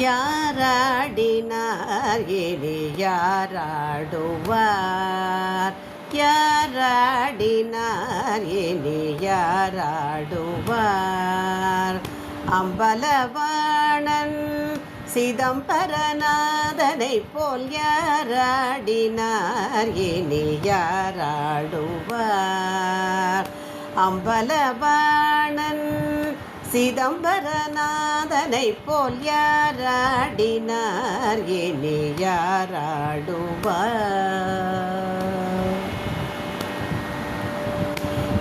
யாராடினார்? இனி யாராடுவார்? யாராடினார்? இனி யாராடுவார்? அம்பலவாணன் சிதம்பரநாதனை போல் யாராடினார்? இனி யாராடுவார்? அம்பலவாணன் சிதம்பரநாத அதனை போல் யாராடினார்? இனி யாராடுவார்?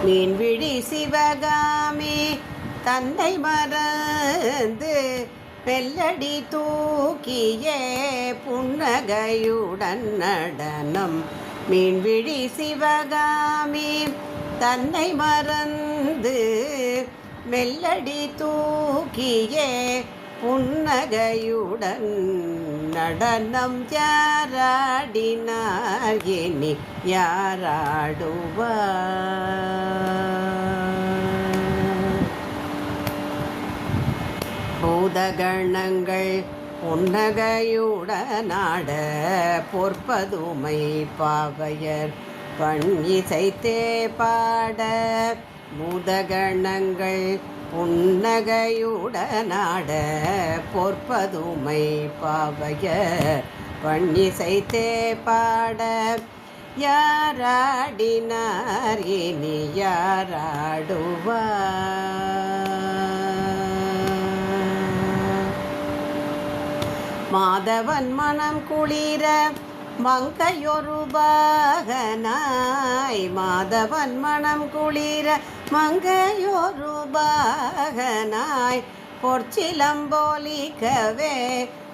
மீன்விழி சிவகாமி தன்னை மறந்து பெல்லடி தூக்கியே புன்னகையுடன் நடனம். மீன்விழி சிவகாமி தன்னை மறந்து மெல்லடி தூக்கியே புன்னகையுடன் நடனம் யாராடினார்? இனி யாராடுவார்? பூதகணங்கள் புன்னகையுடனாட பொற்பதுமை பாவையர் பண் இசைத்தே பாட பூதகணங்கள் புன்னகையுடனாட பொற்பதுமை பாவைய பண் பாட. யாராடினார் இனி யாராடுவார் மாதவன் மனம் குளிர மங்கையொருபாகனாய் மாதவன் மனம் குளிர மங்கையொருபாகனாய் பொற்சிலம்போலிக்கவே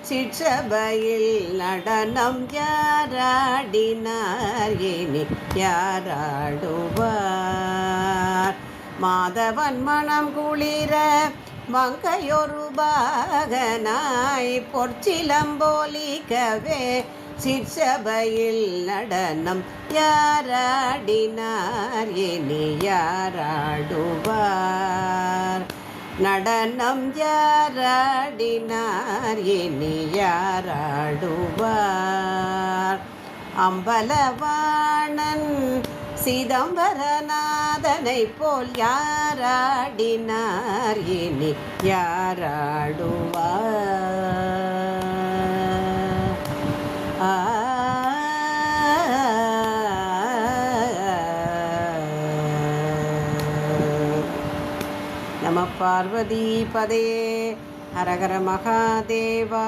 சிற்றபையில் நடனம் யாராடினார்? இனி யாராடுவார்? மாதவன் மனம் குளிர மங்கையொருபாகனாய் பொற்சிலம்போலிக்கவே சிற்சபையில் நடனம் யாராடினார்? இனி யாராடுவார்? நடனம் யாராடினார்? இனி யாராடுவார்? அம்பலவாணன் சிதம்பரநாதனை போல் யாராடினார்? இனி யாராடுவார்? நம பார்வதி பதே. ஹரஹர மகாதேவா.